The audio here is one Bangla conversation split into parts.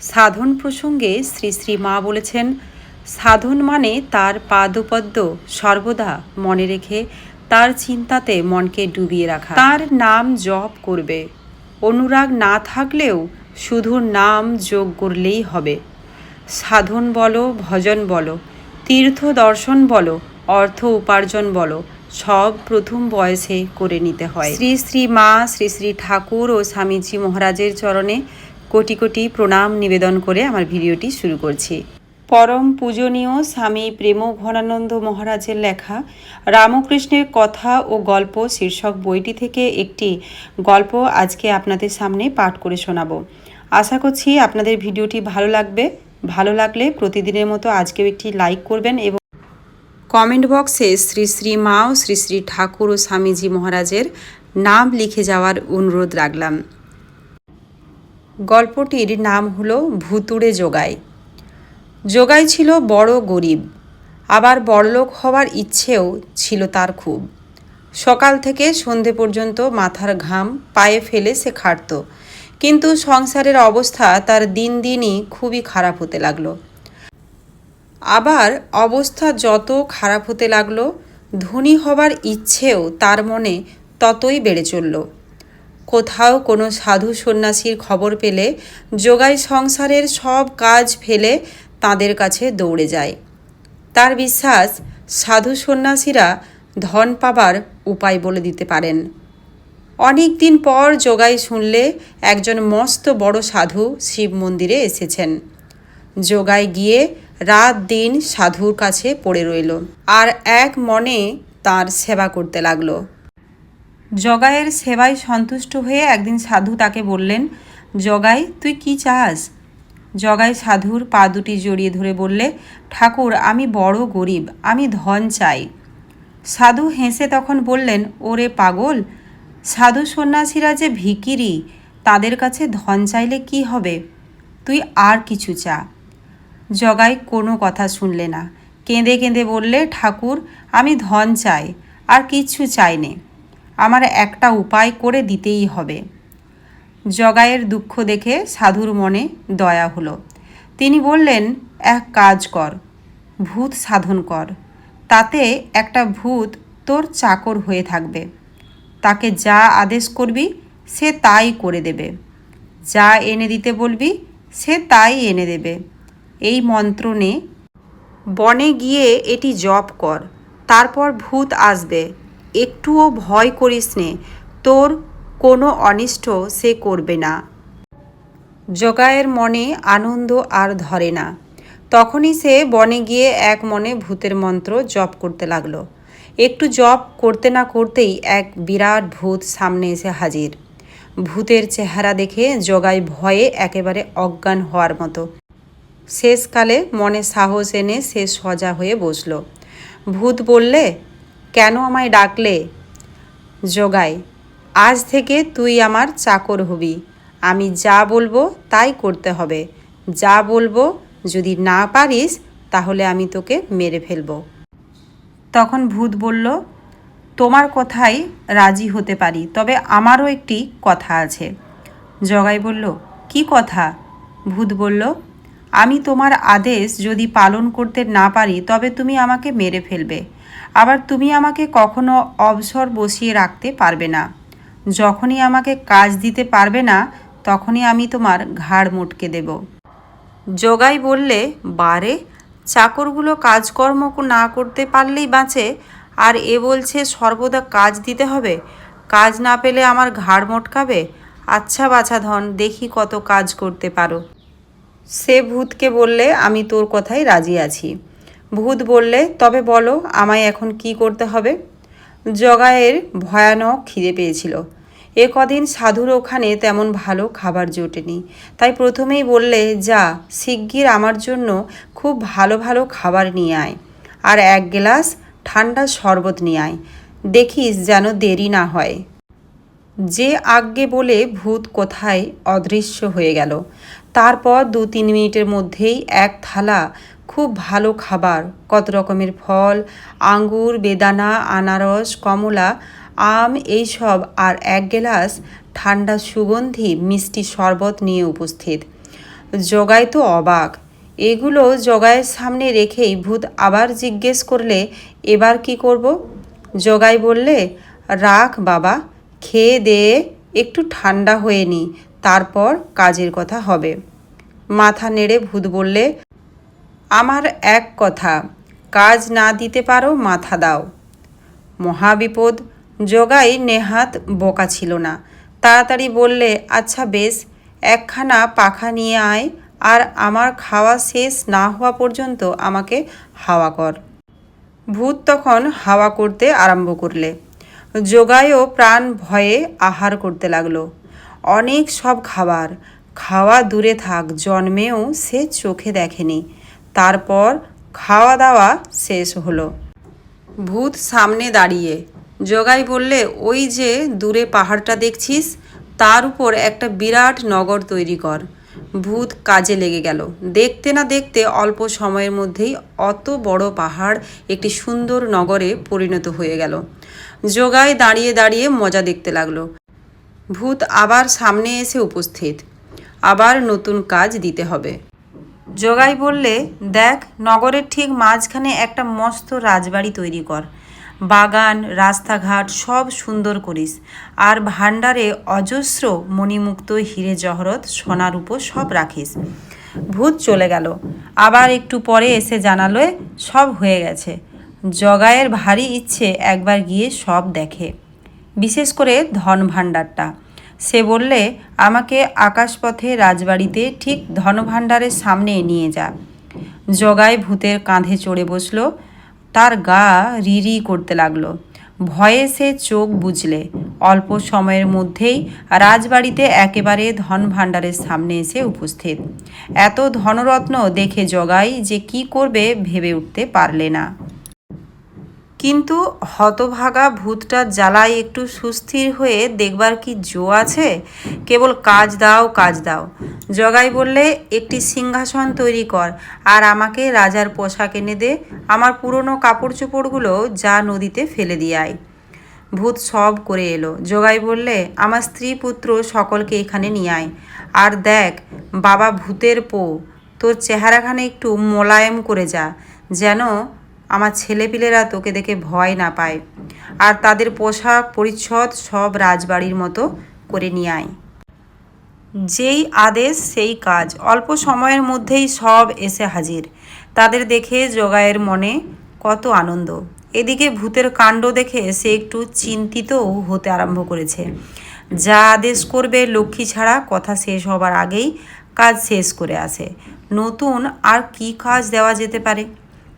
সাধন প্রসঙ্গে শ্রী শ্রী মা বলেছেন, সাধন মানে তার পাদপদ্ম সর্বদা মনে রেখে তার চিন্তাতে মনকে ডুবিয়ে রাখা। তার নাম জপ করবে। অনুরাগ না থাকলেও শুধু নাম যোগ করলেই হবে। সাধন বলো, ভজন বলো, তীর্থ দর্শন বলো, অর্থ উপার্জন বলো, সব প্রথম বয়সে করে নিতে হয়। শ্রী শ্রী মা, শ্রী শ্রী ঠাকুর ও স্বামীজি মহারাজের চরণে কোটি কোটি প্রণাম নিবেদন করে আমার ভিডিওটি শুরু করছি। পরম পূজনীয় স্বামী প্রেম ঘনানন্দ মহারাজের লেখা রামকৃষ্ণের কথা ও গল্প শীর্ষক বইটি থেকে একটি গল্প আজকে আপনাদের সামনে পাঠ করে শোনাবো। আশা করছি আপনাদের ভিডিওটি ভালো লাগবে। ভালো লাগলে প্রতিদিনের মতো আজকেও একটি লাইক করবেন এবং কমেন্ট বক্সে শ্রী শ্রী মা ও শ্রী শ্রী ঠাকুর ও স্বামীজি মহারাজের নাম লিখে যাওয়ার অনুরোধ রাখলাম। গল্পটির নাম হলো ভুতুড়ে যোগাই যোগাই ছিল বড় গরিব, আবার বড়লোক হওয়ার ইচ্ছেও ছিল তার খুব। সকাল থেকে সন্ধে পর্যন্ত মাথার ঘাম পায়ে ফেলে সে খাটত, কিন্তু সংসারের অবস্থা তার দিন দিনই খুবই খারাপ হতে লাগল। আবার অবস্থা যত খারাপ হতে লাগল, ধনী হবার ইচ্ছেও তার মনে ততই বেড়ে চলল। কোথাও কোনো সাধু সন্ন্যাসীর খবর পেলে যোগাই সংসারের সব কাজ ফেলে তাদের কাছে দৌড়ে যায়। তার বিশ্বাস, সাধু সন্ন্যাসীরা ধন পাবার উপায় বলে দিতে পারেন। অনেক দিন পর যোগাই শুনলে একজন মস্ত বড় সাধু শিব মন্দিরে এসেছেন। যোগাই গিয়ে রাত দিন সাধুর কাছে পড়ে রইল। আর এক মনে তার সেবা করতে লাগল। জগাইয়ের সেবায় সন্তুষ্ট হয়ে একদিন সাধু তাকে বললেন, জগাই, তুই কি চাস? জগাই সাধুর পা দুটি জড়িয়ে ধরে বললে, ঠাকুর, আমি বড় গরিব, আমি ধন চাই। সাধু হেসে তখন বললেন, ওরে পাগল, সাধু সন্ন্যাসীরা যে ভিকিরি, তাদের কাছে ধন চাইলে কি হবে? তুই আর কিছু চা। জগাই কোনো কথা শুনলে না। কেঁদে কেঁদে বললে, ঠাকুর, আমি ধন চাই, আর কিচ্ছু চাই নে। আমার একটা উপায় করে দিতেই হবে। জগাইয়ের দুঃখ দেখে সাধুর মনে দয়া হলো। তিনি বললেন, এক কাজ কর, ভূত সাধন কর। তাতে একটা ভূত তোর চাকর হয়ে থাকবে। তাকে যা আদেশ করবি, সে তাই করে দেবে। যা এনে দিতে বলবি, সে তাই এনে দেবে এই মন্ত্র নে। বনে গিয়ে এটি জপ কর। তারপর ভূত আসবে। একটুও ভয় করিস নে, তোর কোনো অনিষ্ট সে করবে না। জগায়ের মনে আনন্দ আর ধরে না। তখনই সে বনে গিয়ে এক মনে ভূতের মন্ত্র জপ করতে লাগল। একটু জপ করতে না করতেই এক বিরাট ভূত সামনে এসে হাজির। ভূতের চেহারা দেখে জগাই ভয়ে একেবারে অজ্ঞান হওয়ার মতো। শেষকালে মনে সাহস এনে সে সজা হয়ে বসল। ভূত বললে কেন আমায় ডাকলে? জগাই, আজ থেকে তুই আমার চাকর হবি। আমি যা বলব তাই করতে হবে। যা বলব যদি না পারিস, তাহলে আমি তোকে মেরে ফেলব। তখন ভূত বলল, তোমার কথাই রাজি হতে পারি, তবে আমারও একটি কথা আছে। জগাই বলল, কি কথা? ভূত বলল, আমি তোমার আদেশ যদি পালন করতে না পারি, তবে তুমি আমাকে মেরে ফেলবে। আবার তুমি আমাকে কখনো অবসর বসিয়ে রাখতে পারবে না। যখনই আমাকে কাজ দিতে পারবে না, তখনই আমি তোমার ঘাড় মোটকে দেব। জগাই বললে, বারে, চাকরগুলো কাজকর্ম না করতে পারলেই বাঁচে, আর এ বলছে সর্বদা কাজ দিতে হবে। কাজ না পেলে আমার ঘাড় মোটকাবে? আচ্ছা বাছা ধন, দেখি কত কাজ করতে পারো। সে ভূতকে বললে, আমি তোর কথাই রাজি আছি। ভূত বললে, তবে বলো, আমায় এখন কি করতে হবে? জগায়ের ভয়ানক খিদে পেয়েছিল। এ কদিন সাধুর ওখানে তেমন ভালো খাবার জোটেনি। তাই প্রথমেই বললে, যা, শিগগির আমার জন্য খুব ভালো ভালো খাবার নিয়ে আয়। আর এক গ্লাস ঠান্ডা শরবত নিয়ে আয়। দেখিস যেন দেরি না হয়। যে আজ্ঞে বলে ভূত কোথায় অদৃশ্য হয়ে গেল। তারপর দু তিন মিনিটের মধ্যেই এক থালা খুব ভালো খাবার। কত রকমের ফল, আঙ্গুর, বেদানা, আনারস, কমলা, আম, এইসব আর এক গ্লাস ঠান্ডা সুগন্ধি মিষ্টি শরবত নিয়ে উপস্থিত। জগাই তো অবাক। এগুলো জগাইয়ের সামনে রেখেই ভূত আবার জিজ্ঞেস করলে, এবার কি করব? জগাই বললে, রাখ বাবা, খেয়ে দেয়ে একটু ঠান্ডা হয়ে নি, তারপর কাজের কথা হবে। মাথা নেড়ে ভূত বললে আমার এক কথা, কাজ না দিতে পারো মাথা দাও। মহাবিপদ, জগাই নেহাত বোকা ছিল না। তাড়াতাড়ি বললে আচ্ছা বেশ, একখানা পাখা নিয়ে আয় আর আমার খাওয়া শেষ না হওয়া পর্যন্ত আমাকে হাওয়া কর। ভূত তখন হাওয়া করতে আরম্ভ করলে। যোগায়ও প্রাণ ভয়ে আহার করতে লাগল। অনেক সব খাবার, খাওয়া দূরে থাক, জন্মেও সে চোখে দেখেনি। তারপর খাওয়া দাওয়া শেষ হলো। ভূত সামনে দাঁড়িয়ে। জগাই বললে, ওই যে দূরে পাহাড়টা দেখছিস, তার উপর একটা বিরাট নগর তৈরি কর। ভূত কাজে লেগে গেল। দেখতে না দেখতে অল্প সময়ের মধ্যেই অত বড় পাহাড় একটি সুন্দর নগরে পরিণত হয়ে গেল। জগাই দাঁড়িয়ে দাঁড়িয়ে মজা দেখতে লাগল। ভূত আবার সামনে এসে উপস্থিত। আবার নতুন কাজ দিতে হবে। জগাই বললে, দেখ, নগরের ঠিক মাঝখানে একটা মস্ত রাজবাড়ি তৈরি কর। বাগান, রাস্তাঘাট সব সুন্দর করিস। আর ভাণ্ডারে অজস্র মণিমুক্ত হিরে জহরত সোনার উপর সব রাখিস। ভূত চলে গেল। আবার একটু পরে এসে জানালো সব হয়ে গেছে। জগায়ের ভারী ইচ্ছে একবার গিয়ে সব দেখে। বিশেষ করে ধন ভাণ্ডারটা সে বললে, আমাকে আকাশপথে রাজবাড়িতে ঠিক ধনভাণ্ডারের সামনে নিয়ে যা। জগাই ভূতের কাঁধে চড়ে বসল। তার গা রিরি করতে লাগল। ভয়ে সে চোখ বুঝলে অল্প সময়ের মধ্যেই রাজবাড়িতে একেবারে ধন ভাণ্ডারের সামনে এসে উপস্থিত। এত ধনরত্ন দেখে জগাই যে কি করবে ভেবে উঠতে পারলে না। কিন্তু হতভাগা ভূতটা জ্বালায় একটু সুস্থির হয়ে দেখবার কি জো আছে? কেবল কাজ দাও কাজ দাও। জগাই বললে, একটি সিংহাসন তৈরি কর, আর আমাকে রাজার পোশাক এনে দে। আমার পুরনো কাপড় চোপড়গুলো যা নদীতে ফেলে দিয়ে আয়। ভূত সব করে এলো। জগাই বললে, আমার স্ত্রী পুত্র সকলকে এখানে নিয়ে আয়। আর দেখ, বাবা ভূতের পো, তোর চেহারাখানে একটু মোলায়েম করে যা, যেন আমার ছেলেপিলেরা তোকে দেখে ভয় না পায় আর তাদের পোশাক পরিচ্ছদ সব রাজবাড়ির মতো করে নিয়ে আয়। যেই আদেশ, সেই কাজ। অল্প সময়ের মধ্যেই সব এসে হাজির। তাদের দেখে জগায়ের মনে কত আনন্দ। এদিকে ভূতের কাণ্ড দেখে সে একটু চিন্তিতও হতে আরম্ভ করেছে। যা আদেশ করবে লক্ষ্মী ছাড়া কথা শেষ হবার আগেই কাজ শেষ করে আসে। নতুন আর কি কাজ দেওয়া যেতে পারে?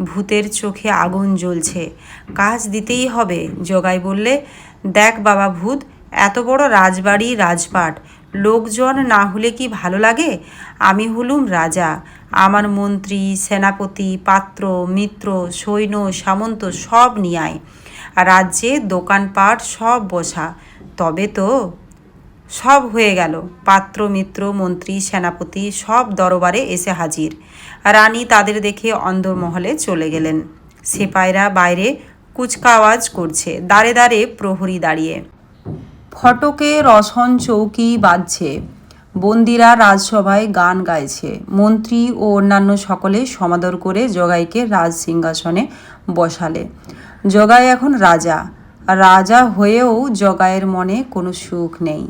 ভূতের চোখে আগুন জ্বলছে। কাজ দিতেই হবে, জগাই বললে। দেখ বাবা ভূত, এত বড় রাজবাড়ি, রাজপাট। লোকজন না হলে কি ভালো লাগে? আমি হলুম রাজা। আমার মন্ত্রী, সেনাপতি, পাত্র, মিত্র, সৈন্য, সামন্ত সব নিয়ায়। রাজ্যে দোকানপাট সব বসা। তবে তো সব হয়ে গেল। পাত্র, মিত্র, মন্ত্রী, সেনাপতি সব দরবারে এসে হাজির। রানী তাদের দেখে অন্দরমহলে চলে গেলেন। সেপাইরা বাইরে কুচকাওয়াজ করছে দাঁড়ে দাঁড়ে প্রহরী দাঁড়িয়ে। ফটকে রসন চৌকি বাজছে বন্দিরা রাজসভায় গান গাইছে। মন্ত্রী ও অন্যান্য সকলে সমাদর করে জগাইকে রাজ সিংহাসনে বসালে। জগাই এখন রাজা। রাজা হয়েও জগাইয়ের মনে কোনো সুখ নেই।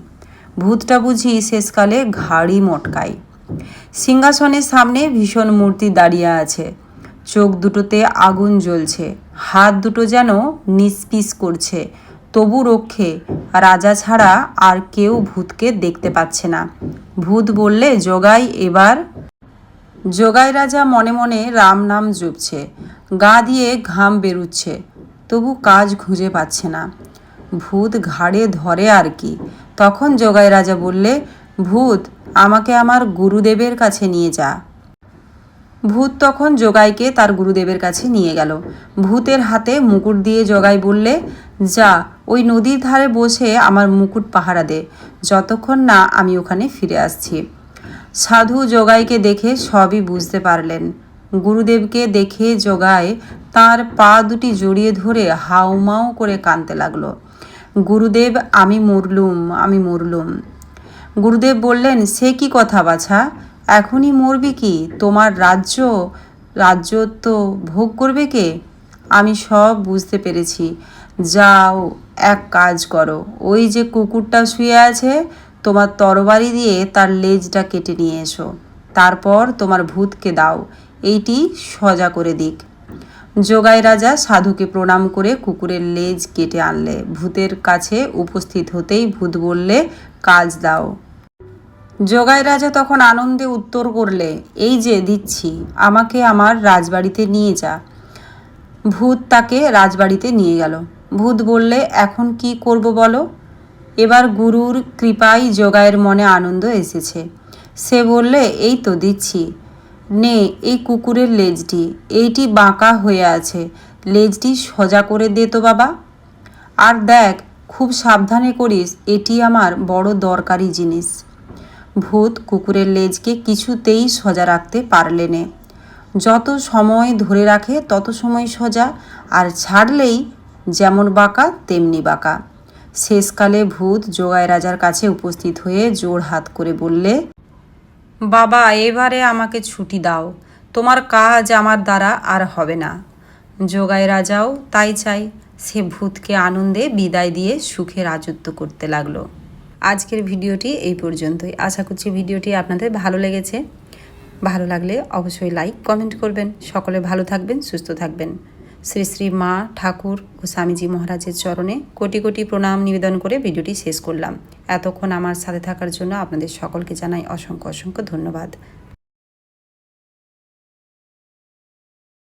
ভূতটা বুঝি শেষকালে ঘাড়ি মটকায়। সিংহাসনের সামনে ভীষণ মূর্তি দাঁড়িয়ে আছে। চোখ দুটোতে আগুন জ্বলছে। হাত দুটো যেন নিষ্পিস করছে। তবু রক্ষে, রাজা ছাড়া আর কেউ ভূতকে দেখতে পাচ্ছে না। ভূত বললে, জোগাই এবার। জোগাই রাজা মনে মনে রাম নাম জপছে। গা দিয়ে ঘাম বেরুচ্ছে। তবু কাজ খুঁজে পাচ্ছে না। ভূত ঘাড়ে ধরে আর কি। তখন জগাই রাজা বললে, ভূত, আমাকে আমার গুরুদেবের কাছে নিয়ে যা। ভূত তখন জগাইকে তার গুরুদেবের কাছে নিয়ে গেল। ভূতের হাতে মুকুট দিয়ে জগাই বললে, যা, ওই নদীর ধারে বসে আমার মুকুট পাহারা দে, যতক্ষণ না আমি ওখানে ফিরে আসছি। সাধু জগাইকে দেখে সবই বুঝতে পারলেন। গুরুদেবকে দেখে জগাই তার পা দুটি জড়িয়ে ধরে হাউমাউ করে কাঁদতে লাগল। গুরুদেব, আমি মরলুম আমি মরলুম। গুরুদেব বললেন, সে কি কথা বাছা? এখনই মরবি কি? তোমার রাজ্য রাজ্য তো ভোগ করবে কে? আমি সব বুঝতে পেরেছি। যাও, এক কাজ করো। ওই যে কুকুরটা শুয়ে আছে, তোমার তরবারি দিয়ে তার লেজটা কেটে নিয়ে এসো। তারপর তোমার ভূতকে দাও। এইটি সজা করে দিক। যোগাই রাজা সাধুকে প্রণাম করে কুকুরের লেজ কেটে আনলে। ভূতের কাছে উপস্থিত হতেই ভূত বললে, কাজ দাও। যোগাই রাজা তখন আনন্দে উত্তর করলে, এই যে, দিচ্ছি। আমাকে আমার রাজবাড়িতে নিয়ে যা। ভূত তাকে রাজবাড়িতে নিয়ে গেল। ভূত বললে, এখন কি করব বলো? এবার গুরুর কৃপায় যোগায়ের মনে আনন্দ এসেছে। সে বললে, এই তো, দিচ্ছি। নে, এই কুকুরের লেজটি। এইটি বাঁকা হয়ে আছে। লেজটি সোজা করে দে তো বাবা। আর দেখ, খুব সাবধানে করিস, এটি আমার বড় দরকারি জিনিস। ভূত কুকুরের লেজকে কিছুতেই সোজা রাখতে পারলে নে। যত সময় ধরে রাখে, তত সময় সোজা। আর ছাড়লেই যেমন বাঁকা, তেমনি বাঁকা। শেষকালে ভূত যোগাই রাজার কাছে উপস্থিত হয়ে জোর হাত করে বললে বাবা, এবারে আমাকে ছুটি দাও। তোমার কাজ আমার দ্বারা আর হবে না। যোগাই রাজাও তাই চাই সে ভূতকে আনন্দে বিদায় দিয়ে সুখে রাজত্ব করতে লাগল। আজকের ভিডিওটি এই পর্যন্তই। আশা করছি ভিডিওটি আপনাদের ভালো লেগেছে। ভালো লাগলে অবশ্যই লাইক কমেন্ট করবেন। সকলে ভালো থাকবেন, সুস্থ থাকবেন। শ্রী শ্রী মা ঠাকুর ও স্বামীজি মহারাজের চরণে কোটি কোটি প্রণাম নিবেদন করে ভিডিওটি শেষ করলাম। এতক্ষণ আমার সাথে থাকার জন্য আপনাদের সকলকে জানাই অসংখ্য অসংখ্য ধন্যবাদ।